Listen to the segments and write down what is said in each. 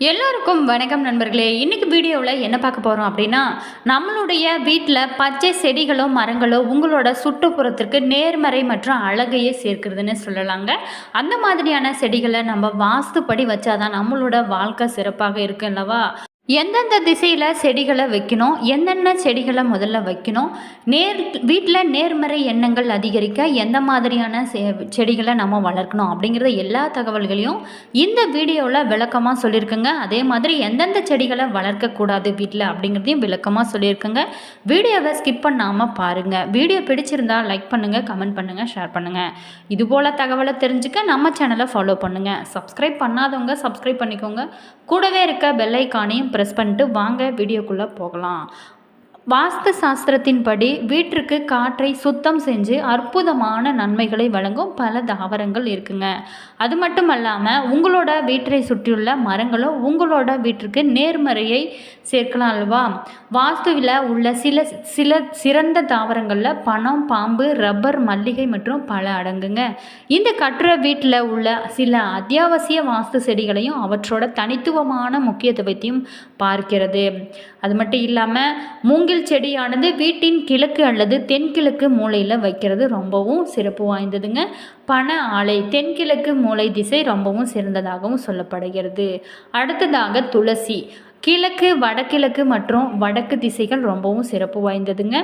எல்லோருக்கும் வணக்கம் நண்பர்களே. இன்றைக்கி வீடியோவில் என்ன பார்க்க போகிறோம் அப்படின்னா நம்மளுடைய வீட்டில் பச்சை செடிகளோ மரங்களோ உங்களோட சுற்றுப்புறத்திற்கு நேர்மறை மற்றும் அழகையே சேர்க்கிறதுன்னு சொல்லலாங்க. அந்த மாதிரியான செடிகளை நம்ம வாஸ்துப்படி வச்சாதான் நம்மளோட வாழ்க்கை சிறப்பாக இருக்கு அல்லவா? எந்தெந்த திசையில் செடிகளை வைக்கணும் என்னென்ன செடிகளை முதல்ல வைக்கணும் நேர் வீட்டில் நேர்மறை எண்ணங்கள் அதிகரிக்க எந்த மாதிரியான செ- செடிகளை நம்ம வளர்க்கணும் அப்படிங்கிறத எல்லா தகவல்களையும் இந்த வீடியோவில் விளக்கமாக சொல்லியிருக்கேங்க. அதே மாதிரி எந்தெந்த செடிகளை வளர்க்கக்கூடாது வீட்டில் அப்படிங்கிறதையும் விளக்கமாக சொல்லியிருக்கேங்க. வீடியோவை ஸ்கிப் பண்ணாமல் பாருங்கள் வீடியோ பிடிச்சிருந்தால் லைக் பண்ணுங்கள் கமெண்ட் பண்ணுங்கள் ஷேர் பண்ணுங்கள் இதுபோல் தகவலை தெரிஞ்சுக்க நம்ம சேனலை ஃபாலோ பண்ணுங்கள் சப்ஸ்கிரைப் பண்ணாதவங்க சப்ஸ்கிரைப் பண்ணிக்கோங்க. கூடவே இருக்க பெல்லைக்கானையும் ப்ரெஸ் பண்ணிட்டு வாங்க வீடியோக்குள்ளே போகலாம். வாஸ்து சாஸ்திரத்தின்படி வீட்டிற்கு காற்றை சுத்தம் செஞ்சு அற்புதமான நன்மைகளை வழங்கும் பல தாவரங்கள் இருக்குங்க. அது மட்டும் அல்லாமல் உங்களோட வீட்டை சுற்றியுள்ள மரங்களும் உங்களோட வீட்டிற்கு நேர்மறையை சேர்க்கலாம் அல்வா வாஸ்துவில் உள்ள சில சில சிறந்த தாவரங்களில் பணம் பாம்பு ரப்பர் மல்லிகை மற்றும் பல அடங்குங்க. இந்த கட்டுரை வீட்டில் உள்ள சில அத்தியாவசிய வாஸ்து செடிகளையும் அவற்றோட தனித்துவமான முக்கியத்துவத்தையும் பார்க்கிறது. அது மட்டும் இல்லாமல் மூங்கில் செடியானது வீட்டின் கிழக்கு அல்லது தென்கிழக்கு மூலையில் வைக்கிறது ரொம்பவும் சிறப்பு வாய்ந்ததுங்க. பண ஆலை தென்கிழக்கு மூலை திசை ரொம்பவும் சிறந்ததாகவும் சொல்லப்படுகிறது. அடுத்ததாக துளசி. கிழக்கு வடகிழக்கு மற்றும் வடக்கு திசைகள் ரொம்பவும் சிறப்பு வாய்ந்ததுங்க.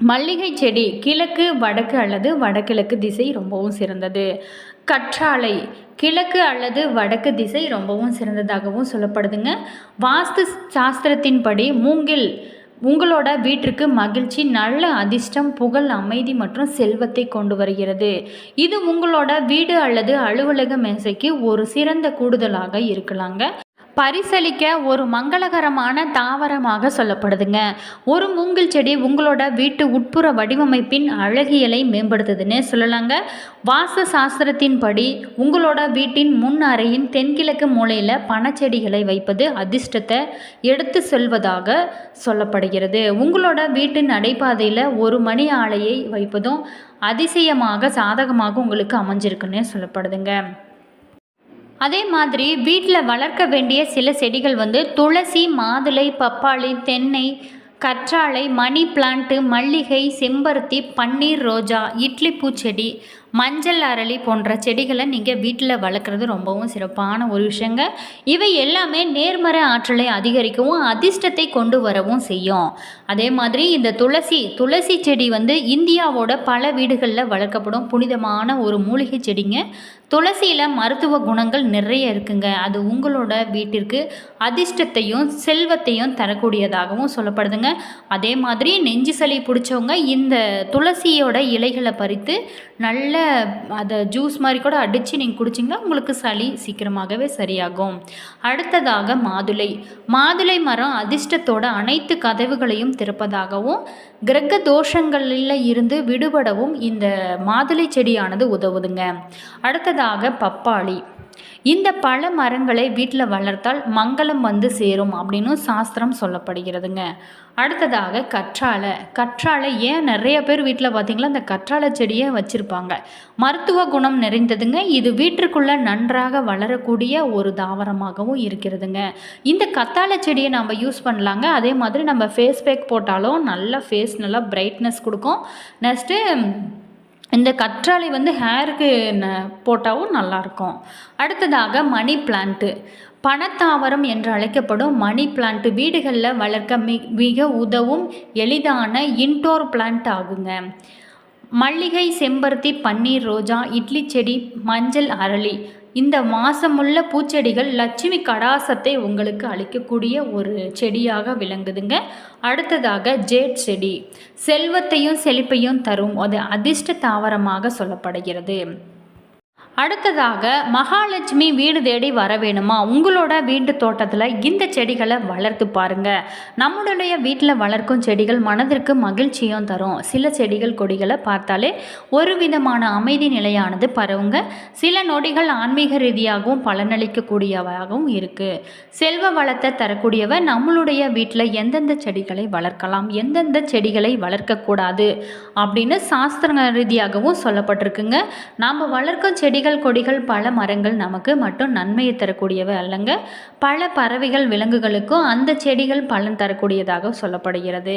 மல்லிகை செடி கிழக்கு வடக்கு அல்லது வடகிழக்கு திசை ரொம்பவும் சிறந்தது. கற்றாழை கிழக்கு அல்லது வடக்கு திசை ரொம்பவும் சிறந்ததாகவும் சொல்லப்படுதுங்க. வாஸ்து சாஸ்திரத்தின்படி மூங்கில் உங்களோட வீட்டிற்கு மகிழ்ச்சி நல்ல அதிர்ஷ்டம் புகழ் அமைதி மற்றும் செல்வத்தை கொண்டு வருகிறது. இது உங்களோட வீடு அல்லது அலுவலக மேசைக்கு ஒரு சிறந்த கூடுதலாக இருக்கலாங்க. பரிசளிக்க ஒரு மங்களகரமான தாவரமாக சொல்லப்படுதுங்க. ஒரு மூங்கில் செடி உங்களோட வீட்டு உட்புற வடிவமைப்பின் அழகியலை மேம்படுத்துதுன்னு சொல்லலாங்க. வாஸ்து சாஸ்திரத்தின்படி உங்களோட வீட்டின் முன் அறையின் தென்கிழக்கு மூலையில் பணச்செடிகளை வைப்பது அதிர்ஷ்டத்தை எடுத்து செல்வதாக சொல்லப்படுகிறது. உங்களோட வீட்டின் நடைபாதையில் ஒரு மணி ஆலையை வைப்பதும் அதிசயமாக சாதகமாக உங்களுக்கு அமைஞ்சிருக்குன்னு சொல்லப்படுதுங்க. அதே மாதிரி வீட்டில் வளர்க்க வேண்டிய சில செடிகள் வந்து துளசி மாதுளை பப்பாளி தென்னை கற்றாழை மணி பிளான்ட்டு மல்லிகை செம்பருத்தி பன்னீர் ரோஜா இட்லி பூச்செடி மஞ்சள் அரளி போன்ற செடிகளை நீங்கள் வீட்டில் வளர்க்குறது ரொம்பவும் சிறப்பான ஒரு விஷயங்க. இவை எல்லாமே நேர்மறை ஆற்றலை அதிகரிக்கவும் அதிர்ஷ்டத்தை கொண்டு வரவும் செய்யும். அதே மாதிரி இந்த துளசி துளசி செடி வந்து இந்தியாவோட பல வீடுகளில் வளர்க்கப்படும் புனிதமான ஒரு மூலிகை செடிங்க. துளசியில் மருத்துவ குணங்கள் நிறைய இருக்குங்க. அது உங்களோட வீட்டிற்கு அதிர்ஷ்டத்தையும் செல்வத்தையும் தரக்கூடியதாகவும் சொல்லப்படுதுங்க. அதே மாதிரி நெஞ்சு சளி பிடிச்சவங்க இந்த துளசியோட இலைகளை பறித்து நல்ல அதை ஜூஸ் மாதிரி கூட அடித்து நீங்கள் குடிச்சிங்கன்னா உங்களுக்கு சளி சீக்கிரமாகவே சரியாகும். அடுத்ததாக மாதுளை. மாதுளை மரம் அதிர்ஷ்டத்தோட அனைத்து கதவுகளையும் திறப்பதாகவும் கிரக தோஷங்களில் இருந்து விடுபடவும் இந்த மாதுளை செடியானது உதவுதுங்க. அடுத்ததாக பப்பாளி. இந்த பல மரங்களை வீட்டில் வளர்த்தால் மங்களம் வந்து சேரும் அப்படின்னு சாஸ்திரம் சொல்லப்படுகிறதுங்க. அடுத்ததாக கற்றாழை. கற்றாழை ஏன் நிறைய பேர் வீட்டில் பார்த்திங்களா? இந்த கற்றாழை செடியை வச்சுருப்பாங்க. மருத்துவ குணம் நிறைந்ததுங்க. இது வீட்டிற்குள்ளே நன்றாக வளரக்கூடிய ஒரு தாவரமாகவும் இருக்கிறதுங்க. இந்த கத்தாழை செடியை நம்ம யூஸ் பண்ணலாங்க. அதே மாதிரி நம்ம ஃபேஸ் பேக் போட்டாலும் நல்லா ஃபேஸ் நல்லா பிரைட்னஸ் கொடுக்கும். நெக்ஸ்ட்டு இந்த கற்றாழை வந்து ஹேருக்கு போட்டாவும் நல்லாயிருக்கும் அடுத்ததாக மணி பிளான்ட்டு பணத்தாவரம் என்று அழைக்கப்படும் மணி பிளான்ட் வீடுகளில் வளர்க்க மி மிக உதவும் எளிதான இன்டோர் பிளான்ட் ஆகுங்க. மல்லிகை செம்பருத்தி பன்னீர் ரோஜா இட்லி செடி மஞ்சள் அரளி. இந்த மாசமுள்ள பூச்செடிகள் லட்சுமி கடாசத்தை உங்களுக்கு அளிக்கக்கூடிய ஒரு செடியாக விளங்குதுங்க. அடுத்ததாக ஜேட் செடி. செல்வத்தையும் செழிப்பையும் தரும். அது அதிர்ஷ்ட தாவரமாக சொல்லப்படுகிறது. அடுத்ததாக மகாலட்சுமி வீடு தேடி வர வேணுமா? உங்களோட வீட்டு தோட்டத்தில் இந்த செடிகளை வளர்த்து பாருங்க. நம்மளுடைய வீட்டில் வளர்க்கும் செடிகள் மனதிற்கு மகிழ்ச்சியும் தரும். சில செடிகள் கொடிகளை பார்த்தாலே ஒரு விதமான அமைதி நிலையானது பரவுங்க. சில நொடிகள் ஆன்மீக ரீதியாகவும் பலனளிக்கக்கூடியவாகவும் இருக்குது செல்வ வளத்தை தரக்கூடியவ நம்மளுடைய வீட்டில் எந்தெந்த செடிகளை வளர்க்கலாம்? எந்தெந்த செடிகளை வளர்க்கக்கூடாது? அப்படின்னு சாஸ்திர ரீதியாகவும் சொல்லப்பட்டிருக்குங்க. நாம் வளர்க்கும் செடிகள் செடிகள் கொடிகள் பல மரங்கள் நமக்கு மட்டும் நன்மையை தரக்கூடியவை அல்லங்க. பல பறவைகள் விலங்குகளுக்கும் அந்த செடிகள் பலன் தரக்கூடியதாக சொல்லப்படுகிறது.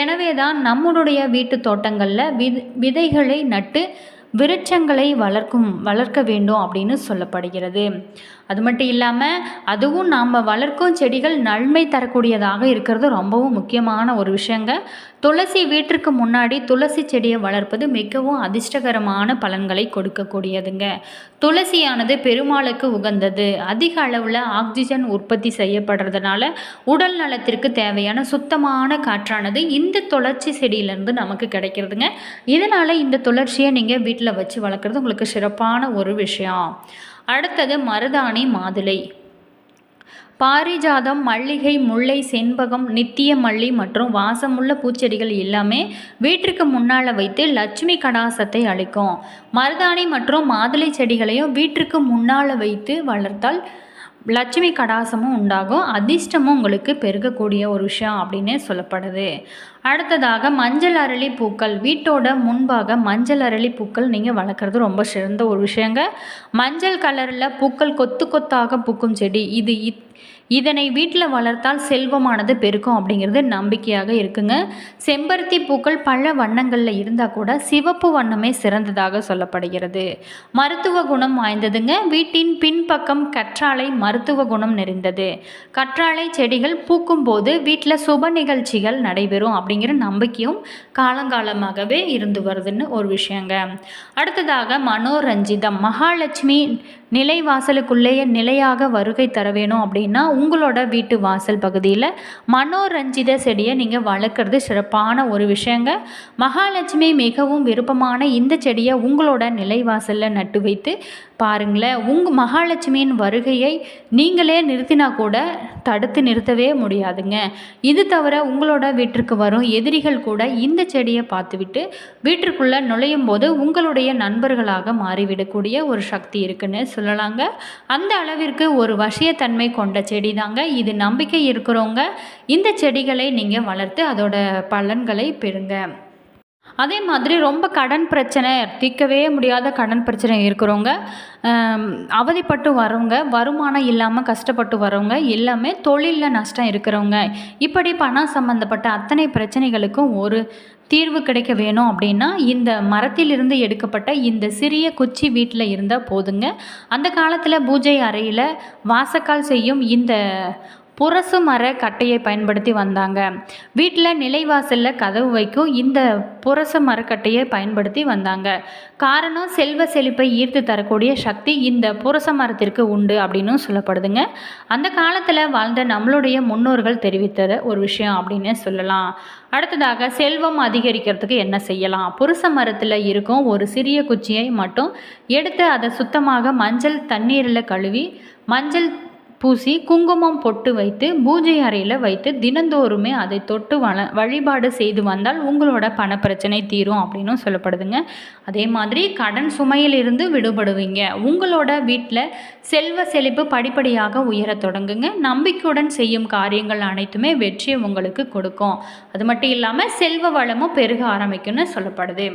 எனவே தான் நம்மளுடைய வீட்டு தோட்டங்களில் வித் விதைகளை நட்டு விருட்சங்களை வளர்க்கும் வளர்க்க வேண்டும் அப்படின்னு சொல்லப்படுகிறது. அது மட்டும் இல்லாமல் அதுவும் நாம் வளர்க்கும் செடிகள் நன்மை தரக்கூடியதாக இருக்கிறது. ரொம்பவும் முக்கியமான ஒரு விஷயங்க. துளசி வீட்டிற்கு முன்னாடி துளசி செடியை வளர்ப்பது மிகவும் அதிர்ஷ்டகரமான பலன்களை கொடுக்கக்கூடியதுங்க. துளசியானது பெருமாளுக்கு உகந்தது. அதிக அளவில் ஆக்சிஜன் உற்பத்தி செய்யப்படுறதுனால உடல் நலத்திற்கு தேவையான சுத்தமான காற்றானது இந்த துளசி செடியிலேருந்து நமக்கு கிடைக்கிறதுங்க. இதனால் இந்த துளர்ச்சியை நீங்கள் வீட்டில் வச்சு வளர்க்குறது உங்களுக்கு சிறப்பான ஒரு விஷயம். அடுத்தது மருதாணி மாதுளை. பாரிஜாதம் மல்லிகை முல்லை செண்பகம் நித்திய மல்லி மற்றும் வாசமுள்ள பூச்செடிகள் எல்லாமே வீட்டிற்கு முன்னால் வைத்து லட்சுமி கடாசத்தை அளிக்கும் மருதாணி மற்றும் மாதுளை செடிகளையும் வீட்டிற்கு முன்னால் வைத்து வளர்த்தால் லட்சுமி கடாசமும் உண்டாகும். அதிர்ஷ்டமும் உங்களுக்கு பெருகக்கூடிய ஒரு விஷயம் அப்படின்னு சொல்லப்படுது. அடுத்ததாக மஞ்சள் அரளி பூக்கள். வீட்டோட முன்பாக மஞ்சள் அரளி பூக்கள் நீங்கள் வளர்க்குறது ரொம்ப சிறந்த ஒரு விஷயங்க. மஞ்சள் கலரில் பூக்கள் கொத்து கொத்தாக பூக்கும் செடி. இது இத் இதனை வீட்டில் வளர்த்தால் செல்வமானது பெருக்கும் அப்படிங்கிறது நம்பிக்கையாக இருக்குங்க. செம்பருத்தி பூக்கள் பல வண்ணங்களில் இருந்தால் கூட சிவப்பு வண்ணமே சிறந்ததாக சொல்லப்படுகிறது. மருத்துவ குணம் வாய்ந்ததுங்க. வீட்டின் பின்பக்கம் கற்றாழை மருத்துவ குணம் நிறைந்தது. கற்றாழை செடிகள் பூக்கும் போது வீட்டில் சுப நிகழ்ச்சிகள் நடைபெறும் அப்படிங்கிற நம்பிக்கையும் காலங்காலமாகவே இருந்து வருதுன்னு ஒரு விஷயங்க. அடுத்ததாக மனோரஞ்சிதம் மகாலட்சுமி நிலை வாசலுக்குள்ளேயே நிலையாக வருகை தர வேணும் அப்படின்னா உங்களோட வீட்டு வாசல் பகுதியில் மனோரஞ்சித செடியை நீங்கள் வளர்க்குறது சிறப்பான ஒரு விஷயங்க. மகாலட்சுமி மிகவும் விருப்பமான இந்த செடியை உங்களோட நிலைவாசலில் நட்டு வைத்து பாருங்களேன் உங்கள் மகாலட்சுமியின் வருகையை நீங்களே நிறுத்தினா கூட தடுத்து நிறுத்தவே முடியாதுங்க. இது தவிர உங்களோட வீட்டிற்கு வரும் எதிரிகள் கூட இந்த செடியை பார்த்துவிட்டு வீட்டிற்குள்ளே நுழையும் போது உங்களுடைய நண்பர்களாக மாறிவிடக்கூடிய ஒரு சக்தி இருக்குன்னு சொல்லலாங்க. அந்த அளவிற்கு ஒரு வசியத்தன்மை கொண்ட செடி தாங்க இது நம்பிக்கை இருக்கிறவங்க இந்த செடிகளை நீங்கள் வளர்த்து அதோட பலன்களை பெறுங்க. அதே மாதிரி ரொம்ப கடன் பிரச்சனை தீர்க்கவே முடியாத கடன் பிரச்சனை இருக்கிறவங்க அவதிப்பட்டு வரவங்க வருமானம் இல்லாமல் கஷ்டப்பட்டு வரவங்க எல்லாமே தொழிலில் நஷ்டம் இருக்கிறவங்க. இப்படி பணம் சம்மந்தப்பட்ட அத்தனை பிரச்சனைகளுக்கும் ஒரு தீர்வு கிடைக்க வேணும் அப்படின்னா இந்த மரத்திலிருந்து எடுக்கப்பட்ட இந்த சிறிய குச்சி வீட்டில் இருந்தால் போதுங்க. அந்த காலத்தில் பூஜை அறையில் வாசக்கால் செய்யும் இந்த புரசு மர கட்டையை பயன்படுத்தி வந்தாங்க. வீட்டில் நிலைவாசலில் கதவு வைக்கும் இந்த புரச மரக்கட்டையை பயன்படுத்தி வந்தாங்க. காரணம் செல்வ செழிப்பை ஈர்த்து தரக்கூடிய சக்தி இந்த புரச மரத்திற்கு உண்டு அப்படின்னு சொல்லப்படுதுங்க. அந்த காலத்தில் வாழ்ந்த நம்மளுடைய முன்னோர்கள் தெரிவித்த ஒரு விஷயம் அப்படின்னு சொல்லலாம். அடுத்ததாக செல்வம் அதிகரிக்கிறதுக்கு என்ன செய்யலாம்? புரச மரத்தில் இருக்கும் ஒரு சிறிய குச்சியை மட்டும் எடுத்து அதை சுத்தமாக மஞ்சள் தண்ணீரில் கழுவி மஞ்சள் பூசி குங்குமம் பொட்டு வைத்து பூஜை அறையில் வைத்து தினந்தோறுமே அதை தொட்டு வள வழிபாடு செய்து வந்தால் உங்களோட பணப்பிரச்சனை தீரும் அப்படின்னும் சொல்லப்படுதுங்க. அதே மாதிரி கடன் சுமையிலிருந்து விடுபடுவீங்க. உங்களோட வீட்டில் செல்வ செழிப்பு படிப்படியாக உயரத் தொடங்குங்க. நம்பிக்கையுடன் செய்யும் காரியங்கள் அனைத்துமே வெற்றியை உங்களுக்கு கொடுக்கும். அது மட்டும் இல்லாமல் செல்வ வளமும் பெருக ஆரம்பிக்கும்னு சொல்லப்படுது.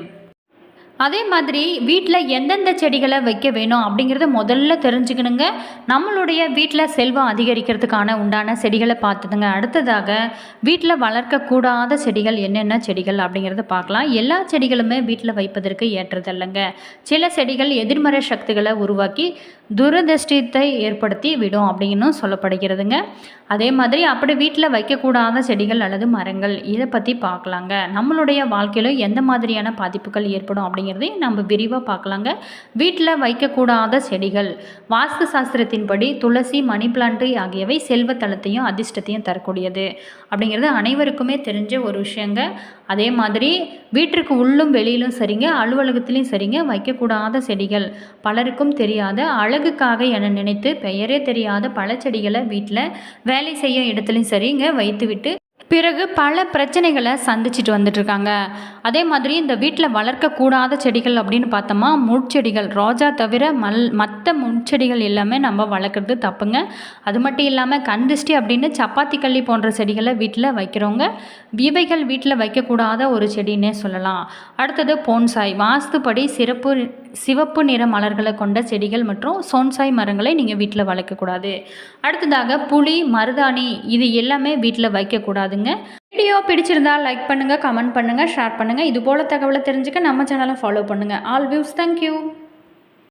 அதே மாதிரி வீட்டில் எந்தெந்த செடிகளை வைக்க வேணும் அப்படிங்கிறத முதல்ல தெரிஞ்சுக்கணுங்க. நம்மளுடைய வீட்டில் செல்வம் அதிகரிக்கிறதுக்கான உண்டான செடிகளை பார்த்துதுங்க அடுத்ததாக வீட்டில் வளர்க்கக்கூடாத செடிகள் என்னென்ன செடிகள் அப்படிங்கிறத பார்க்கலாம். எல்லா செடிகளுமே வீட்டில் வைப்பதற்கு ஏற்றதல்லங்க. சில செடிகள் எதிர்மறை சக்திகளை உருவாக்கி துரதிருஷ்டத்தை ஏற்படுத்தி விடும் அப்படின்னும் சொல்லப்படுகிறதுங்க. அதே மாதிரி அப்படி வீட்டில் வைக்கக்கூடாத செடிகள் அல்லது மரங்கள் இதை பற்றி பார்க்கலாங்க. நம்மளுடைய வாழ்க்கையில் எந்த மாதிரியான பாதிப்புகள் ஏற்படும் அப்படிங்கிற அப்படிங்கிறதையும் நம்ம விரிவாக பார்க்கலாங்க. வீட்டில் வைக்கக்கூடாத செடிகள் வாஸ்து சாஸ்திரத்தின்படி துளசி மணி பிளான்ட் ஆகியவை செல்வத்தளத்தையும் அதிர்ஷ்டத்தையும் தரக்கூடியது அப்படிங்கிறது அனைவருக்குமே தெரிஞ்ச ஒரு விஷயங்க. அதே மாதிரி வீட்டிற்கு உள்ளும் வெளியிலும் சரிங்க அலுவலகத்திலையும் சரிங்க வைக்கக்கூடாத செடிகள் பலருக்கும் தெரியாத அழகுக்காக என நினைத்து பெயரே தெரியாத பல செடிகளை வீட்டில் வேலை செய்யும் இடத்துலையும் சரிங்க வைத்துவிட்டு பிறகு பல பிரச்சனைகளை சந்திச்சுட்டு வந்துட்டுருக்காங்க. அதே மாதிரி இந்த வீட்டில் வளர்க்கக்கூடாத செடிகள் அப்படின்னு பார்த்தோமா முட்செடிகள் ரோஜா தவிர மல் மற்ற முட்செடிகள் எல்லாமே நம்ம வளர்க்குறது தப்புங்க. அது மட்டும் இல்லாமல் கந்திஷ்டி அப்படின்னு சப்பாத்தி கள்ளி போன்ற செடிகளை வீட்டில் வைக்கிறவங்க இவைகள் வீட்டில் வைக்கக்கூடாத ஒரு செடின்னே சொல்லலாம். அடுத்தது போன்சாய் வாஸ்துப்படி சிறப்பு சிவப்பு நிற மலர்களை கொண்ட செடிகள் மற்றும் சோன்சாய் மரங்களை நீங்கள் வீட்டில் வளர்க்கக்கூடாது. அடுத்ததாக புளி மருதாணி இது எல்லாமே வீட்டில் வைக்கக்கூடாதுங்க. வீடியோ பிடிச்சிருந்தா லைக் பண்ணுங்கள் கமெண்ட் பண்ணுங்கள் ஷேர் பண்ணுங்கள் இது போல் தகவலை தெரிஞ்சுக்க நம்ம சேனலை ஃபாலோ பண்ணுங்கள் ஆல் வியூஸ் தேங்க்யூ